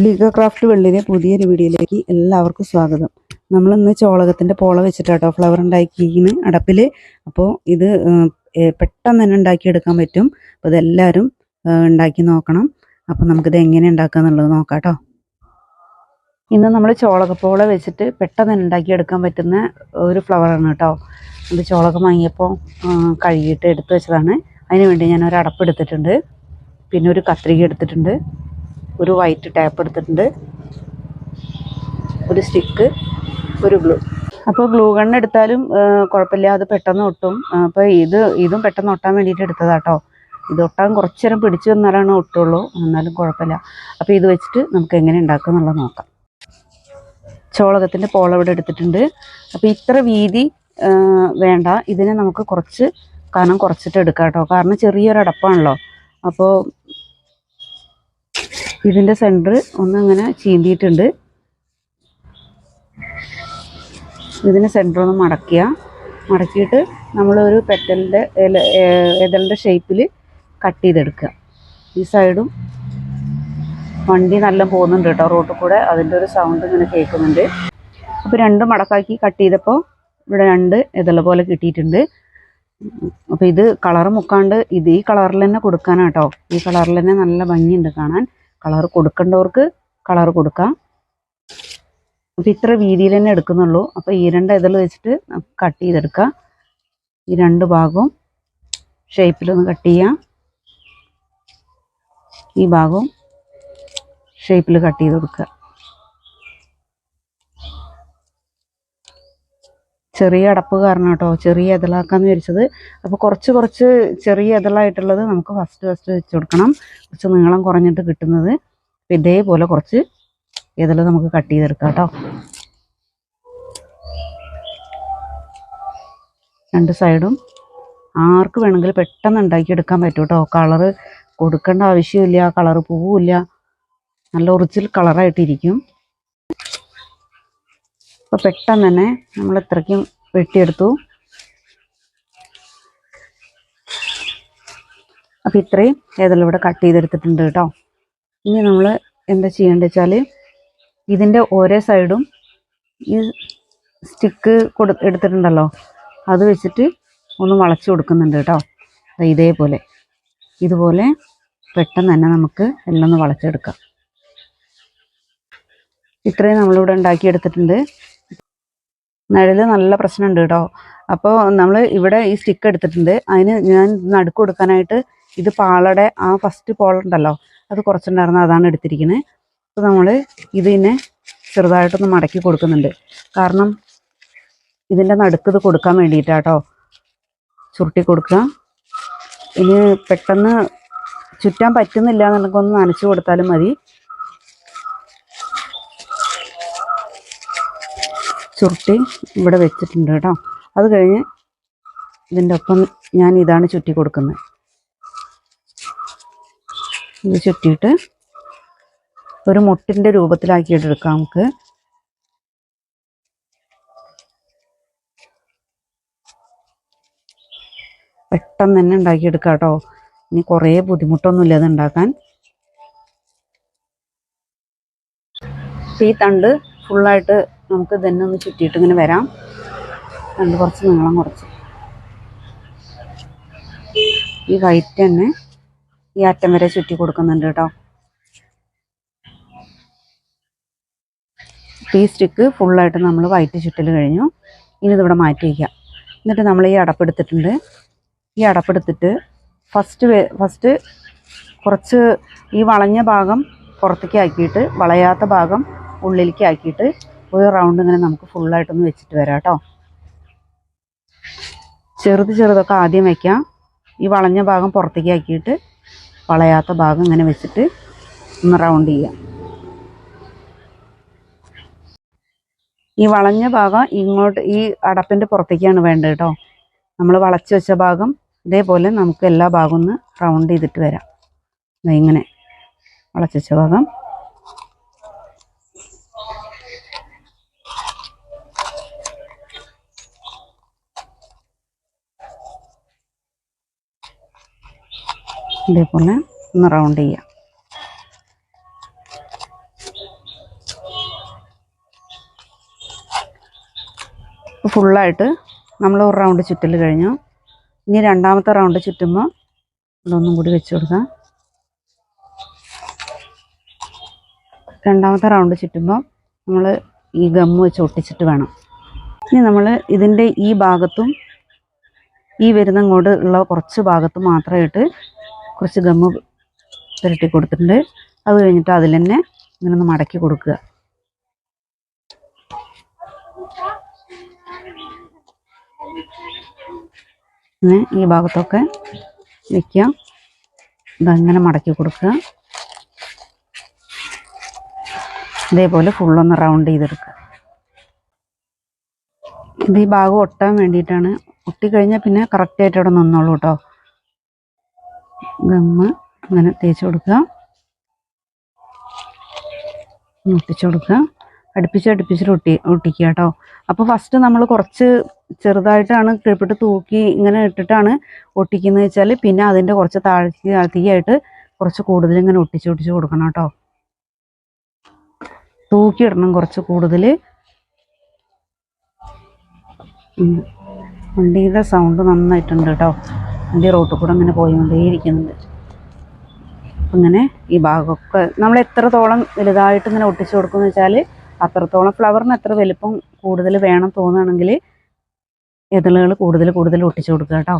ലീഗ craft വെള്ളിലെ പുതിയൊരു വീഡിയോയിലേക്ക് എല്ലാവർക്കും സ്വാഗതം. നമ്മളിന്ന് ചോളകത്തിന്റെ പോള വെച്ചിട്ടാട്ടോ ഫ്ലവർ ഉണ്ടാക്കിയിരിക്കുന്നത് അടപ്പിൽ അപ്പോൾ ഇത് പെട്ടെന്ന് തന്നെ ഉണ്ടാക്കിയെടുക്കാൻ പറ്റും. അപ്പോൾ ഇതെല്ലാവരും ഉണ്ടാക്കി നോക്കണം. അപ്പോൾ നമുക്കിത് എങ്ങനെ ഉണ്ടാക്കുക എന്നുള്ളത് നോക്കാം കേട്ടോ ഇന്ന് നമ്മൾ ചോളകപ്പോള വെച്ചിട്ട് പെട്ടെന്ന് ഉണ്ടാക്കിയെടുക്കാൻ പറ്റുന്ന ഒരു ഫ്ലവറാണ് കേട്ടോ. ഇത് ചോളകം വാങ്ങിയപ്പോൾ കഴുകിയിട്ട് എടുത്ത് വെച്ചതാണ്. അതിന് വേണ്ടി ഞാൻ ഒരു അടപ്പ് എടുത്തിട്ടുണ്ട്. പിന്നെ ഒരു കത്രിക എടുത്തിട്ടുണ്ട്. ഒരു വൈറ്റ് ടാപ്പ് എടുത്തിട്ടുണ്ട്. ഒരു സ്റ്റിക്ക് ഒരു ഗ്ലൂ അപ്പോൾ ഗ്ലൂ ഗൺ എടുത്താലും കുഴപ്പമില്ല. അത് പെട്ടെന്ന് ഒട്ടും. അപ്പോൾ ഇത് ഇതും പെട്ടെന്ന് ഒട്ടാൻ വേണ്ടിയിട്ട് എടുത്തതാട്ടോ. ഇത് ഒട്ടാൻ കുറച്ച് നേരം പിടിച്ചു വന്നാലാണ് ഒട്ടുള്ളൂ. എന്നാലും കുഴപ്പമില്ല. അപ്പോൾ ഇത് വെച്ചിട്ട് നമുക്ക് എങ്ങനെ ഉണ്ടാക്കുക എന്നുള്ളത് നോക്കാം. ചോളകത്തിന്റെ പോള ഇവിടെ എടുത്തിട്ടുണ്ട്. അപ്പോൾ ഇത്ര വീതി വേണ്ട. ഇതിനെ നമുക്ക് കുറച്ച് കനം കുറച്ചിട്ട് എടുക്കാം കേട്ടോ. കാരണം ചെറിയൊരു അടപ്പാണല്ലോ അപ്പോൾ ഇതിന്റെ സെന്റർ ഒന്നങ്ങനെ ചീന്തിയിട്ടുണ്ട്. ഇതിന് സെന്റർ ഒന്ന് മടക്കുക മടക്കിയിട്ട് നമ്മളൊരു പെറ്റലിന്റെ ഇല ഇതളിന്റെ ഷേപ്പിൽ കട്ട് ചെയ്തെടുക്കുക. ഈ സൈഡും വണ്ടി നല്ല പോകുന്നുണ്ട് കേട്ടോ. റോട്ടിൽ കൂടെ അതിന്റെ ഒരു സൗണ്ട് ഇങ്ങനെ കേൾക്കുന്നുണ്ട്. അപ്പോൾ രണ്ട് മടക്കാക്കി കട്ട് ചെയ്തപ്പോൾ ഇവിടെ രണ്ട് ഇതള പോലെ കിട്ടിയിട്ടുണ്ട്. അപ്പോൾ ഇത് കളർ മുക്കാണ്ട് ഇത് ഈ കളറിൽ തന്നെ കൊടുക്കാനാട്ടോ ഈ കളറിൽ തന്നെ നല്ല ഭംഗിയുണ്ട് കാണാൻ. കളർ കൊടുക്കേണ്ടവർക്ക് കളർ കൊടുക്കാം. അപ്പോൾ ഇത്ര വീതിയിൽ തന്നെ എടുക്കുന്നുള്ളൂ. അപ്പോൾ ഈ രണ്ട് ഇതിൽ വെച്ചിട്ട് നമുക്ക് കട്ട് ചെയ്തെടുക്കാം. ഈ രണ്ട് ഭാഗവും ഷേപ്പിലൊന്ന് കട്ട് ചെയ്യാം. ഈ ഭാഗവും ഷേപ്പിൽ കട്ട് ചെയ്ത് കൊടുക്കുക. ചെറിയ അടപ്പ് കാരണം കേട്ടോ ചെറിയ ഇതളാക്കാന്ന് വിചാരിച്ചത്. അപ്പോൾ കുറച്ച് കുറച്ച് ചെറിയ ഇതളായിട്ടുള്ളത് നമുക്ക് ഫസ്റ്റ് ഫസ്റ്റ് വെച്ച് കൊടുക്കണം. കുറച്ച് നീളം കുറഞ്ഞിട്ട് കിട്ടുന്നത്. ഇതേപോലെ കുറച്ച് ഇതൾ നമുക്ക് കട്ട് ചെയ്തെടുക്കാം കേട്ടോ. രണ്ട് സൈഡും ആർക്ക് വേണമെങ്കിൽ പെട്ടെന്ന് ഉണ്ടാക്കിയെടുക്കാൻ പറ്റും കേട്ടോ. കളറ് കൊടുക്കേണ്ട ആവശ്യമില്ല കളറ് പോവില്ല. നല്ല ഒറിജിനൽ കളറായിട്ടിരിക്കും അപ്പോൾ പെട്ടെന്ന് തന്നെ നമ്മൾ ഇത്രയ്ക്കും വെട്ടിയെടുത്തു. അപ്പം ഇത്രയും ഏതെല്ലാം ഇവിടെ കട്ട് ചെയ്തെടുത്തിട്ടുണ്ട് കേട്ടോ. ഇനി നമ്മൾ എന്താ ചെയ്യേണ്ടത് വെച്ചാൽ ഇതിന്റെ ഓരോ സൈഡും ഈ സ്റ്റിക്ക് കൊടു എടുത്തിട്ടുണ്ടല്ലോ. അത് വെച്ചിട്ട് ഒന്ന് വളച്ചു കൊടുക്കുന്നുണ്ട് കേട്ടോ. ഇതേപോലെ. ഇതുപോലെ പെട്ടെന്ന് തന്നെ നമുക്ക് എല്ലാം ഒന്ന് വളച്ചെടുക്കാം. ഇത്രയും നമ്മളിവിടെ ഉണ്ടാക്കിയെടുത്തിട്ടുണ്ട്. നിഴൽ നല്ല പ്രശ്നമുണ്ട് കേട്ടോ. അപ്പോൾ നമ്മൾ ഇവിടെ ഈ സ്റ്റിക്ക് എടുത്തിട്ടുണ്ട്. അതിന് ഞാൻ നടുക്ക് കൊടുക്കാനായിട്ട് ഇത് പാളയുടെ ആ ഫസ്റ്റ് പോളുണ്ടല്ലോ അത് കുറച്ചുണ്ടായിരുന്നു അതാണ് എടുത്തിരിക്കുന്നത് അപ്പോൾ നമ്മൾ ഇതിനെ ചെറുതായിട്ടൊന്ന് മടക്കി കൊടുക്കുന്നുണ്ട്. കാരണം ഇതിന്റെ നടുക്ക് ഇത് കൊടുക്കാൻ വേണ്ടിയിട്ടാട്ടോ ചുരുട്ടി കൊടുക്കുക. ഇനി പെട്ടെന്ന് ചുറ്റാൻ പറ്റുന്നില്ല എന്നുണ്ടെങ്കിൽ ഒന്ന് നനച്ച് കൊടുത്താലും മതി. ചുരുട്ടി ഇവിടെ വെച്ചിട്ടുണ്ട് കേട്ടോ. അത് കഴിഞ്ഞ് ഇതിന്റെ ഒപ്പം ഞാൻ ഇതാണ് ചുറ്റി കൊടുക്കുന്നത്. ഇത് ചുറ്റിയിട്ട് ഒരു മുട്ടിന്റെ രൂപത്തിലാക്കിയിട്ട് എടുക്കാം നമുക്ക്. പെട്ടെന്ന് തന്നെ ഉണ്ടാക്കിയെടുക്കാം കേട്ടോ. ഇനി കുറേ ബുദ്ധിമുട്ടൊന്നുമില്ല അത് ഉണ്ടാക്കാൻ. ഈ തണ്ട് ഫുള്ളായിട്ട് നമുക്ക് തന്നെ ഒന്ന് ചുറ്റിയിട്ട് ഇങ്ങനെ വരാം. രണ്ട് കുറച്ച് നീളം കുറച്ച്. ഈ വൈറ്റ് തന്നെ ഈ അറ്റം വരെ ചുറ്റി കൊടുക്കുന്നുണ്ട് കേട്ടോ. ഈ സ്റ്റിക്ക് ഫുള്ളായിട്ട് നമ്മൾ വൈറ്റ് ചുറ്റൽ കഴിഞ്ഞു. ഇനി ഇതിവിടെ മാറ്റി വയ്ക്കാം എന്നിട്ട് നമ്മൾ ഈ അടപ്പെടുത്തിട്ടുണ്ട് ഈ അടപ്പെടുത്തിട്ട് ഫസ്റ്റ് ഫസ്റ്റ് കുറച്ച് ഈ വളഞ്ഞ ഭാഗം പുറത്തേക്ക് ആക്കിയിട്ട് വളയാത്ത ഭാഗം ഉള്ളിലേക്ക് ആക്കിയിട്ട് ഒരു റൗണ്ട് ഇങ്ങനെ നമുക്ക് ഫുള്ളായിട്ടൊന്ന് വെച്ചിട്ട് വരാം കേട്ടോ ചെറുത് ചെറുതൊക്കെ ആദ്യം വയ്ക്കാം ഈ വളഞ്ഞ ഭാഗം പുറത്തേക്ക് ആക്കിയിട്ട് വളയാത്ത ഭാഗം ഇങ്ങനെ വെച്ചിട്ട് ഒന്ന് റൗണ്ട് ചെയ്യാം. ഈ വളഞ്ഞ ഭാഗം ഇങ്ങോട്ട് ഈ അടപ്പിന്റെ പുറത്തേക്കാണ് വേണ്ടത് കേട്ടോ നമ്മൾ വളച്ച് വെച്ച ഭാഗം ഇതേപോലെ നമുക്ക് എല്ലാ ഭാഗവും ഒന്ന് റൗണ്ട് ചെയ്തിട്ട് വരാം. ഇങ്ങനെ വളച്ച് വെച്ച ഭാഗം. ഇതേപോലെ ഒന്ന് റൗണ്ട് ചെയ്യാം. ഫുള്ളായിട്ട് നമ്മൾ ഒരു റൗണ്ട് ചുറ്റൽ കഴിഞ്ഞു. ഇനി രണ്ടാമത്തെ റൗണ്ട് ചുറ്റുമ്പോൾ ഇതൊന്നും കൂടി വെച്ച് കൊടുക്കാം. രണ്ടാമത്തെ റൗണ്ട് ചുറ്റുമ്പോൾ നമ്മൾ ഈ ഗമ്മ് വെച്ച് ഒട്ടിച്ചിട്ട് വേണം. ഇനി നമ്മൾ ഇതിന്റെ ഈ ഭാഗത്തും ഈ വരുന്ന ഇങ്ങോട്ട് ഉള്ള കുറച്ച് ഭാഗത്തും മാത്രമായിട്ട് കുറച്ച് ഗമ്മ് പുരട്ടി കൊടുത്തിട്ടുണ്ട്. അത് കഴിഞ്ഞിട്ട് അതിൽ തന്നെ ഇങ്ങനെ ഒന്ന് മടക്കി കൊടുക്കുക. ഇങ്ങനെ ഈ ഭാഗത്തൊക്കെ വയ്ക്കുക ഇതങ്ങനെ മടക്കി കൊടുക്കുക. ഇതേപോലെ ഫുള്ളൊന്ന് റൗണ്ട് ചെയ്തെടുക്കുക. ഇത് ഈ ഭാഗം ഒട്ടാൻ വേണ്ടിയിട്ടാണ്. ഒട്ടിക്കഴിഞ്ഞാൽ പിന്നെ കറക്റ്റായിട്ട് അവിടെ നിന്നോളൂ കേട്ടോ ഗമ്മ് അങ്ങനെ തേച്ച് കൊടുക്കുക. ഒട്ടിച്ചു കൊടുക്കുക. അടുപ്പിച്ച് അടുപ്പിച്ചിട്ട് ഒട്ടി ഒട്ടിക്കുക കേട്ടോ. അപ്പോൾ ഫസ്റ്റ് നമ്മൾ കുറച്ച് ചെറുതായിട്ടാണ് കിഴപ്പിട്ട് തൂക്കി ഇങ്ങനെ ഇട്ടിട്ടാണ് ഒട്ടിക്കുന്നത് വെച്ചാൽ പിന്നെ അതിന്റെ കുറച്ച് താഴ്ത്തി താഴ്ത്തിയായിട്ട് കുറച്ച് കൂടുതൽ ഇങ്ങനെ ഒട്ടിച്ച് ഒട്ടിച്ച് കൊടുക്കണം കേട്ടോ. തൂക്കി ഇടണം കുറച്ച് കൂടുതൽ വണ്ടിയുടെ സൗണ്ട് നന്നായിട്ടുണ്ട് കേട്ടോ. വണ്ടി റോട്ടിൽ കൂടെ അങ്ങനെ പോയിക്കൊണ്ടേയിരിക്കുന്നുണ്ട്. അങ്ങനെ ഈ ഭാഗമൊക്കെ നമ്മൾ എത്രത്തോളം വലുതായിട്ട് ഇങ്ങനെ ഒട്ടിച്ചു കൊടുക്കുമെന്ന് വെച്ചാൽ അത്രത്തോളം ഫ്ലവറിന് എത്ര വലുപ്പം കൂടുതൽ വേണം തോന്നുകയാണെങ്കിൽ ഇതളുകൾ കൂടുതൽ കൂടുതൽ ഒട്ടിച്ചു കൊടുക്കുക കേട്ടോ.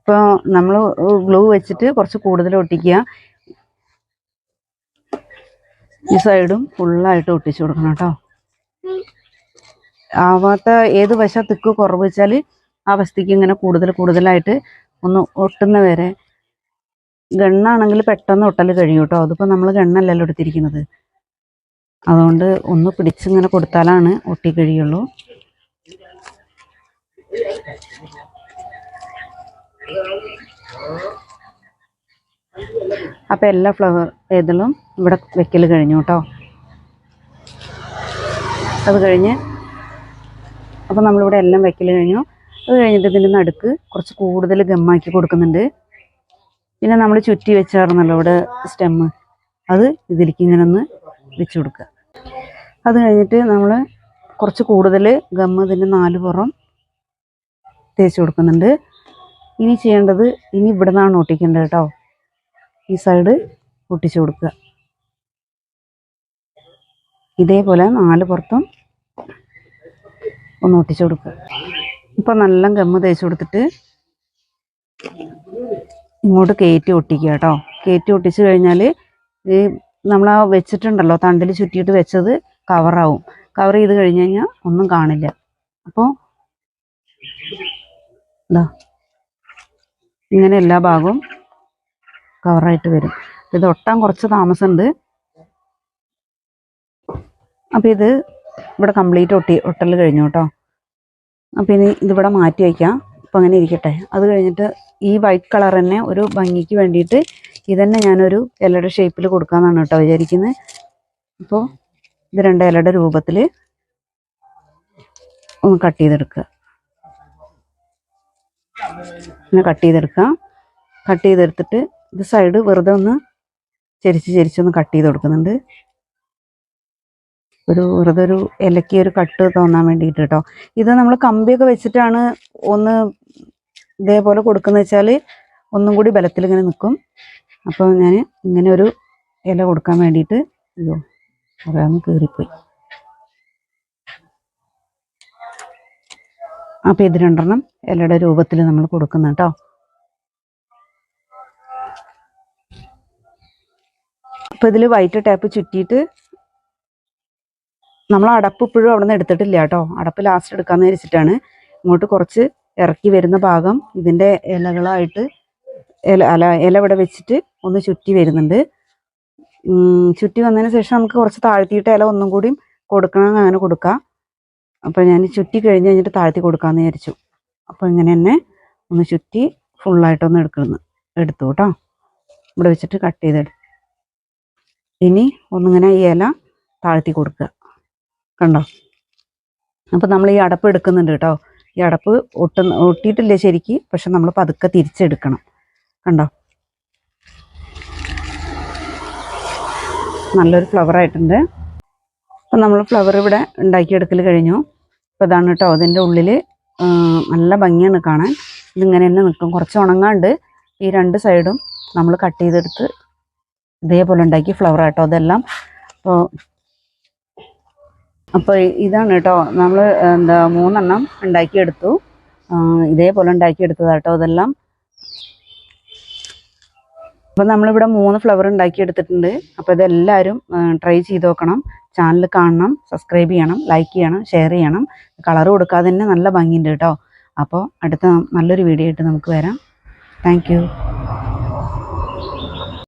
ഇപ്പോൾ നമ്മൾ ഗ്ലൂ വെച്ചിട്ട് കുറച്ച് കൂടുതൽ ഒട്ടിക്കുക. ഈ സൈഡും ഫുള്ളായിട്ട് ഒട്ടിച്ചു കൊടുക്കണം കേട്ടോ. ആവാത്ത ഏത് വശ തിക്ക് കുറവ് വെച്ചാൽ ആ വശത്തേക്ക് ഇങ്ങനെ കൂടുതൽ കൂടുതലായിട്ട് ഒന്ന് ഒട്ടുന്ന വരെ ഗണ്ണാണെങ്കിൽ പെട്ടെന്ന് ഒട്ടൽ കഴിയും കേട്ടോ. അതിപ്പോൾ നമ്മൾ ഗണ്ണല്ലല്ലോ എടുത്തിരിക്കുന്നത്. അതുകൊണ്ട് ഒന്ന് പിടിച്ചിങ്ങനെ കൊടുത്താലാണ് ഒട്ടി കഴിയുള്ളൂ. അപ്പോൾ എല്ലാ ഫ്ലവർ ഏതിലും ഇവിടെ വെക്കൽ കഴിഞ്ഞു കേട്ടോ. അത് കഴിഞ്ഞ് അപ്പോൾ നമ്മളിവിടെ എല്ലാം വയ്ക്കൽ കഴിഞ്ഞു. അത് കഴിഞ്ഞിട്ട് ഇതിന്റെ നടുക്ക് കുറച്ച് കൂടുതൽ ഗമ്മാക്കി കൊടുക്കുന്നുണ്ട്. പിന്നെ നമ്മൾ ചുറ്റി വെച്ചായിരുന്നല്ലോ ഇവിടെ സ്റ്റെമ്മ് അത് ഇതിലേക്ക് ഇങ്ങനെ ഒന്ന് വെച്ച് കൊടുക്കുക അത് കഴിഞ്ഞിട്ട് നമ്മൾ കുറച്ച് കൂടുതൽ ഗമ്മ് ഇതിന്റെ നാല് പുറം തേച്ച് കൊടുക്കുന്നുണ്ട്. ഇനി ചെയ്യേണ്ടത് ഇനി ഇവിടെ നിന്നാണ് ഒട്ടിക്കേണ്ടത് കേട്ടോ. ഈ സൈഡ് ഒട്ടിച്ചു കൊടുക്കുക ഇതേപോലെ നാല് പുറത്തും ഒന്ന് ഒട്ടിച്ചു കൊടുക്കുക. ഇപ്പം നല്ല ഗമ്മ് തേച്ച് കൊടുത്തിട്ട് ഇങ്ങോട്ട് കയറ്റി ഒട്ടിക്കുക കേട്ടോ. കയറ്റി ഒട്ടിച്ചു കഴിഞ്ഞാൽ ഈ നമ്മൾ ആ വെച്ചിട്ടുണ്ടല്ലോ തണ്ടിൽ ചുറ്റിയിട്ട് വെച്ചത് കവറാവും. കവർ ചെയ്ത് കഴിഞ്ഞ് കഴിഞ്ഞാൽ ഒന്നും കാണില്ല. അപ്പോൾ ഇതാ ഇങ്ങനെ എല്ലാ ഭാഗവും കവറായിട്ട് വരും. ഇത് ഒട്ടാൻ കുറച്ച് താമസമുണ്ട്. അപ്പോൾ ഇത് ഇവിടെ കംപ്ലീറ്റ് ഒട്ടി ഒട്ടൽ കഴിഞ്ഞു കേട്ടോ. അപ്പം ഇനി ഇതിവിടെ മാറ്റി വയ്ക്കാം അപ്പോൾ അങ്ങനെ ഇരിക്കട്ടെ. അത് കഴിഞ്ഞിട്ട് ഈ വൈറ്റ് കളർ തന്നെ ഒരു ഭംഗിക്ക് വേണ്ടിയിട്ട് ഇതന്നെ ഞാനൊരു ഇലയുടെ ഷേപ്പിൽ കൊടുക്കാമെന്നാണ് കേട്ടോ വിചാരിക്കുന്നത് അപ്പോൾ ഇത് രണ്ട് ഇലയുടെ രൂപത്തിൽ ഒന്ന് കട്ട് ചെയ്തെടുക്കുക. ഇങ്ങനെ കട്ട് ചെയ്തെടുക്കാം കട്ട് ചെയ്തെടുത്തിട്ട് ഇത് സൈഡ് വെറുതെ ഒന്ന് ചരിച്ച് ചരിച്ചൊന്ന് കട്ട് ചെയ്ത് കൊടുക്കുന്നുണ്ട്. ഒരു വെറുതെ ഒരു ഇലയ്ക്ക് ഒരു കട്ട് തോന്നാൻ വേണ്ടിയിട്ട് കേട്ടോ ഇത് നമ്മൾ കമ്പിയൊക്കെ വെച്ചിട്ടാണ് ഒന്ന് ഇതേപോലെ കൊടുക്കുന്നത് വെച്ചാൽ ഒന്നും കൂടി ബലത്തിൽ ഇങ്ങനെ നിൽക്കും അപ്പോൾ ഞാൻ ഇങ്ങനെ ഒരു ഇല കൊടുക്കാൻ വേണ്ടിയിട്ട് അയ്യോ പറയാന്ന് കീറിപ്പോയി. അപ്പോൾ ഇത് രണ്ടെണ്ണം ഇലയുടെ രൂപത്തിൽ നമ്മൾ കൊടുക്കുന്ന കേട്ടോ അപ്പോൾ ഇതിൽ വൈറ്റ് ടാപ്പ് ചുറ്റിയിട്ട് നമ്മൾ അടപ്പ് ഇപ്പോഴും അവിടെ നിന്ന് എടുത്തിട്ടില്ല കേട്ടോ. അടപ്പ് ലാസ്റ്റ് എടുക്കാമെന്ന് വിചാരിച്ചിട്ടാണ്. ഇങ്ങോട്ട് കുറച്ച് ഇറക്കി വരുന്ന ഭാഗം ഇതിന്റെ ഇലകളായിട്ട് ഇല അല ഇല ഇവിടെ വെച്ചിട്ട് ഒന്ന് ചുറ്റി വരുന്നുണ്ട്. ചുറ്റി വന്നതിന് ശേഷം നമുക്ക് കുറച്ച് താഴ്ത്തിയിട്ട് ഇല ഒന്നും കൂടി കൊടുക്കണം അങ്ങനെ കൊടുക്കാം. അപ്പോൾ ഞാൻ ചുറ്റി കഴിഞ്ഞ് കഴിഞ്ഞിട്ട് താഴ്ത്തി കൊടുക്കാമെന്ന് വിചാരിച്ചു. അപ്പോൾ ഇങ്ങനെ തന്നെ ഒന്ന് ചുറ്റി ഫുള്ളായിട്ടൊന്ന് എടുക്കുന്നു എടുത്തു കേട്ടോ. ഇവിടെ വെച്ചിട്ട് കട്ട് ചെയ്തെടുത്തു ഇനി ഒന്നിങ്ങനെ ഈ ഇല താഴ്ത്തി കൊടുക്കുക. കണ്ടോ? അപ്പോൾ നമ്മൾ ഈ അടപ്പ് എടുക്കുന്നുണ്ട് കേട്ടോ. ഈ അടപ്പ് ഒട്ട് ഒട്ടിയിട്ടില്ല ശരിക്ക്? പക്ഷെ നമ്മൾ പതുക്കെ തിരിച്ചെടുക്കണം. കണ്ടോ? നല്ലൊരു ഫ്ലവർ ആയിട്ടുണ്ട്. അപ്പം നമ്മൾ ഫ്ലവർ ഇവിടെ ഉണ്ടാക്കിയെടുക്കൽ കഴിഞ്ഞു. അപ്പോൾ ഇതാണ് കേട്ടോ അതിന്റെ ഉള്ളിൽ നല്ല ഭംഗിയാണ് കാണാൻ. ഇതിങ്ങനെ തന്നെ നിൽക്കും. കുറച്ച് ഉണങ്ങാണ്ട് ഈ രണ്ട് സൈഡും നമ്മൾ കട്ട് ചെയ്തെടുത്ത് ഇതേപോലെ ഉണ്ടാക്കി ഫ്ലവർ ആട്ടോ അതെല്ലാം. അപ്പോൾ അപ്പോൾ ഇതാണ് കേട്ടോ. നമ്മൾ എന്താ മൂന്നെണ്ണം ഉണ്ടാക്കിയെടുത്തു. ഇതേപോലെ ഇതേപോലെ ഉണ്ടാക്കിയെടുത്തതാട്ടോ അതെല്ലാം അപ്പം നമ്മളിവിടെ മൂന്ന് ഫ്ലവർ ഉണ്ടാക്കിയെടുത്തിട്ടുണ്ട്. അപ്പോൾ ഇതെല്ലാവരും ട്രൈ ചെയ്ത് നോക്കണം. ചാനൽ കാണണം സബ്സ്ക്രൈബ് ചെയ്യണം ലൈക്ക് ചെയ്യണം ഷെയർ ചെയ്യണം. കളർ കൊടുക്കാതെ തന്നെ നല്ല ഭംഗിയുണ്ട് കേട്ടോ. അപ്പോൾ അടുത്ത നല്ലൊരു വീഡിയോ ആയിട്ട് നമുക്ക് വരാം. താങ്ക്